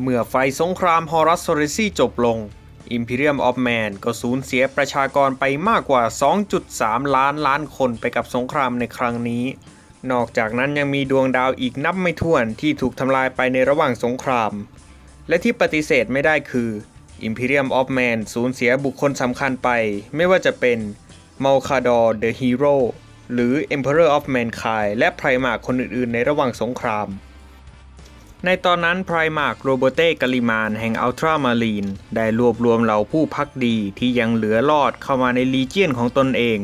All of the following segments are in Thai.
เมื่อไฟสงครามฮอรัสโซเรซีจบลง Imperium of Man ก็สูญเสียประชากรไปมากกว่า 2.3 ล้านล้านคนไปกับสงครามในครั้งนี้ นอกจากนั้นยังมีดวงดาวอีกนับไม่ถ้วนที่ถูกทำลายไปในระหว่างสงคราม และที่ปฏิเสธไม่ได้คือ Imperium of Man สูญเสียบุคคลสำคัญไป ไม่ว่าจะเป็น m a l c a d o r the Hero หรือ Emperor of Mankind และไพรมาคนอื่นๆ ในระหว่างสงคราม ในตอนนั้นไพรมาร์กโรโบเต้กาลิมานแห่งอัลตรามารีน ได้รวบรวมเหล่าผู้พักดีที่ยังเหลือรอดเข้ามาในลีเจียนของตนเอง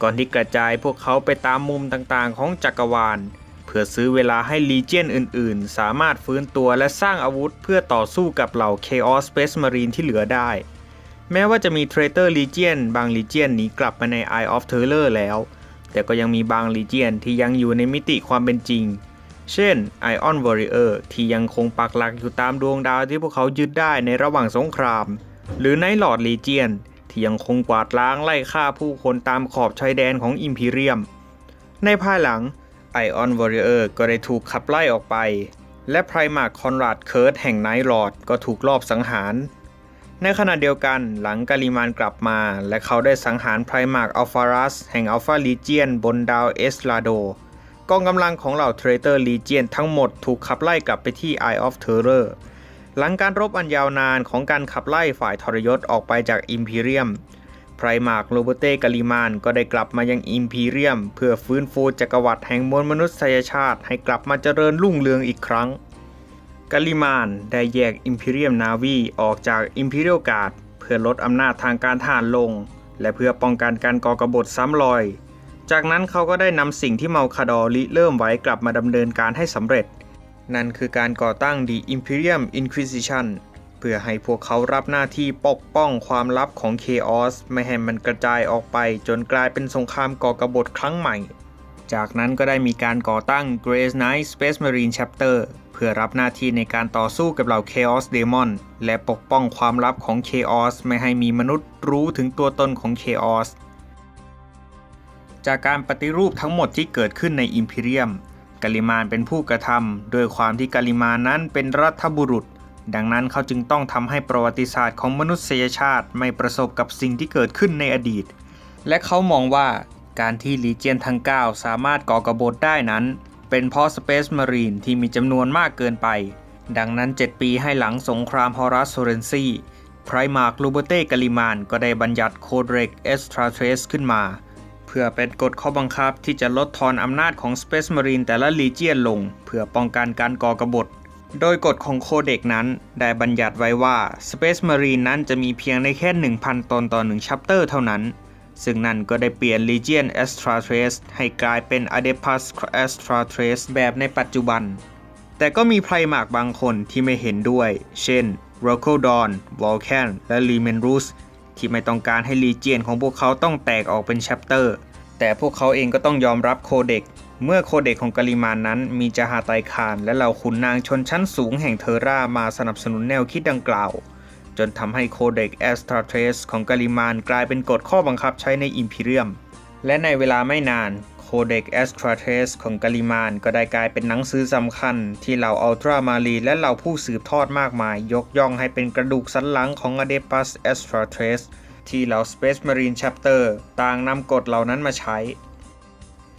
ก่อนที่กระจายพวกเขาไปตามมุมต่างๆ ของจักรวาล เพื่อซื้อเวลาให้ลีเจียนอื่นๆ สามารถฟื้นตัวและสร้างอาวุธเพื่อต่อสู้กับเหล่า Chaos Space Marine ที่เหลือได้ แม้ว่าจะมีเทรเตอร์ลีเจียนบางลีเจียนหนีกลับมาใน Eye of Terror แล้ว แต่ก็ยังมีบางลีเจียนที่ยังอยู่ในมิติความเป็นจริง เช่น Ion Warrior ที่ยังคงปักหลักอยู่ตามดวงดาวที่พวกเขายึดได้ในระหว่างสงคราม หรือ Night Lord Legion ที่ยังคงกวาดล้างไล่ฆ่าผู้คนตามขอบชายแดนของ Imperium ในภายหลัง Ion Warrior ก็ได้ถูกขับไล่ออกไป และไพรมาคอนราดเคิร์ดแห่งไนท์ลอร์ดก็ถูกลอบสังหาร ในขณะเดียวกันหลังกาลิมานกลับมา และเขาได้สังหารไพรมาร์กอัลฟารัสแห่งอัลฟาลีเจียนบนดาวเอสลาโด กองกำลังของเหล่าเทรเตอร์ลีเจียนทั้งหมดถูกขับไล่กลับไปที่ Eye of Terror หลังการรบอันยาวนานของการขับไล่ฝ่ายทรยศออกไปจากอิมพีเรียมไพรมาร์กโรเบเต้กาลิมานก็ได้กลับมายังอิมพีเรียม เพื่อฟื้นฟูจักรวรรดิแห่งมวลมนุษยชาติให้กลับมาเจริญรุ่งเรืองอีกครั้งกาลิมานได้แยก Imperium Navy ออกจาก Imperial Guard เพื่อลดอำนาจทางการทหารลง และเพื่อป้องกันการก่อกบฏซ้ำรอย จากนั้นเขาก็ได้นำสิ่งที่เมาคาดอริเริ่มไว้กลับมาดำเนินการให้สำเร็จ นั่นคือการก่อตั้ง The Imperium Inquisition เพื่อให้พวกเขารับหน้าที่ปกป้องความลับของ Chaos ไม่ให้มันกระจายออกไปจนกลายเป็นสงครามก่อกบฏครั้งใหม่ จากนั้นก็ได้มีการก่อตั้ง Grace Knight Space Marine Chapter เพื่อรับหน้าที่ในการต่อสู้กับเหล่า Chaos Demon และปกป้องความลับของ Chaos ไม่ให้มีมนุษย์รู้ถึงตัวตนของ Chaos จากการปฏิรูปทั้งหมดที่เกิดขึ้นใน Imperium กาลิมานเป็นผู้กระทำโดยความที่กาลิมานนั้นเป็นรัฐบุรุษ ดังนั้นเขาจึงต้องทำให้ประวัติศาสตร์ของมนุษยชาติไม่ประสบกับสิ่งที่เกิดขึ้นในอดีต และเขามองว่าการที่ลีเจียนทั้ง 9 สามารถก่อกบฏได้นั้น เป็นเพราะ Space Marine ที่มีจำนวนมากเกินไป ดังนั้น 7 ปีให้หลังสงครามฮอรัสโซเรนซีไพรมาร์กลูเบเต้กาลิมานก็ได้บัญญัติโคดเรกเอสทราเทรสขึ้นมา พื่อเป็นกฎข้อบังคับที่จะลดทอนอำนาจของ Space Marine แต่ละลีเจียนลง เพื่อป้องกันการก่อกบฏ โดยกฎของโคเด็กนั้น ได้บัญญัติไว้ว่า Space Marine นั้นจะมีเพียงในแค่ 1,000 ตนต่อ1ชัปเตอร์เท่านั้น ซึ่งนั่นก็ได้เปลี่ยน Legion Astra-Trace ให้กลายเป็น Adeptus Astra-Trace แบบในปัจจุบัน แต่ก็มีไพรมากบางคนที่ไม่เห็นด้วย เช่น r o k o d o n Vulcan และ l e m e n r u s ที่ไม่ต้องการให้ลีเจียนของพวกเขาต้องแตกออกเป็นแชปเตอร์ แต่พวกเขาเองก็ต้องยอมรับโคเด็ก เมื่อโคเด็กของกาลิมานนั้นมีจาฮาไตคารและเหล่าขุนนางชนชั้นสูงแห่งเทอร่ามาสนับสนุนแนวคิดดังกล่าว จนทำให้โคเด็กแอสตราเทรสของกาลิมานกลายเป็นกฎข้อบังคับใช้ในอิมพีเรียม และในเวลาไม่นาน โคเด็กแอสตราเทสของกาลิมานก็ได้กลายเป็นหนังสือสำคัญ ที่เหล่าอัลตรามารีและเหล่าผู้สืบทอดมากมาย ยกย่องให้เป็นกระดูกสันหลังของ Adeptus Astra-Trace ที่เหล่า Space Marine Chapter ต่างนำกฎเหล่านั้นมาใช้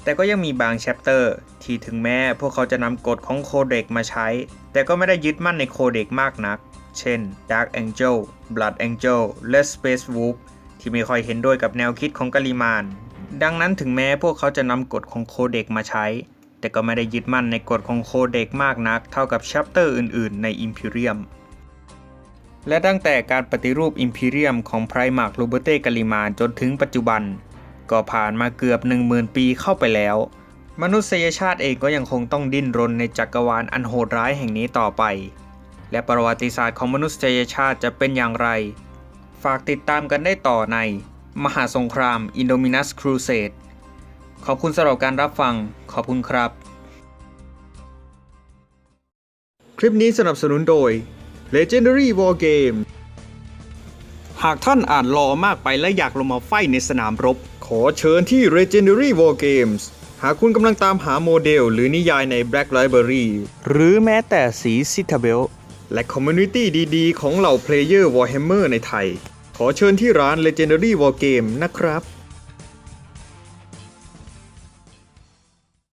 แต่ก็ยังมีบางแชปเตอร์ที่ถึงแม้พวกเขาจะนำกฎของโคเด็กมาใช้ แต่ก็ไม่ได้ยึดมั่นในโคเด็กมากนัก เช่น Dark Angel Blood Angel และ Space Wolf ที่ไม่ค่อยเห็นด้วยกับแนวคิดของกาลิมาน ดังนั้นถึงแม้พวกเขาจะนำกฎของโคเด็กมาใช้ แต่ก็ไม่ได้ยึดมั่นในกฎของโคเด็กมากนักเท่ากับแชปเตอร์อื่นๆ ใน Imperium และตั้งแต่การปฏิรูป Imperium ของไพรมาร์กลูเบเต้กาลิมานจนถึงปัจจุบัน ก็ผ่านมาเกือบ 10,000 ปีเข้าไปแล้ว มนุษยชาติเองก็ยังคงต้องดิ้นรนในจักรวาลอันโหดร้ายแห่งนี้ต่อไป และประวัติศาสตร์ของมนุษยชาติจะเป็นอย่างไร ฝากติดตามกันได้ต่อใน มหาสงคราม Indominus Crusade ขอบคุณสำหรับการรับฟัง ขอบคุณครับ คลิปนี้สนับสนุนโดย Legendary War Game หากท่านอ่านรอมากไปและอยากลงมาไฟในสนามรบ ขอเชิญที่ Legendary War Games หากคุณกำลังตามหาโมเดลหรือนิยายใน Black Library หรือแม้แต่สีซิทาเบลและคอมมูนิตี้ดี ๆ ของเหล่าเพลเยอร์ Warhammer ในไทย ขอเชิญที่ร้าน Legendary War Game นะครับ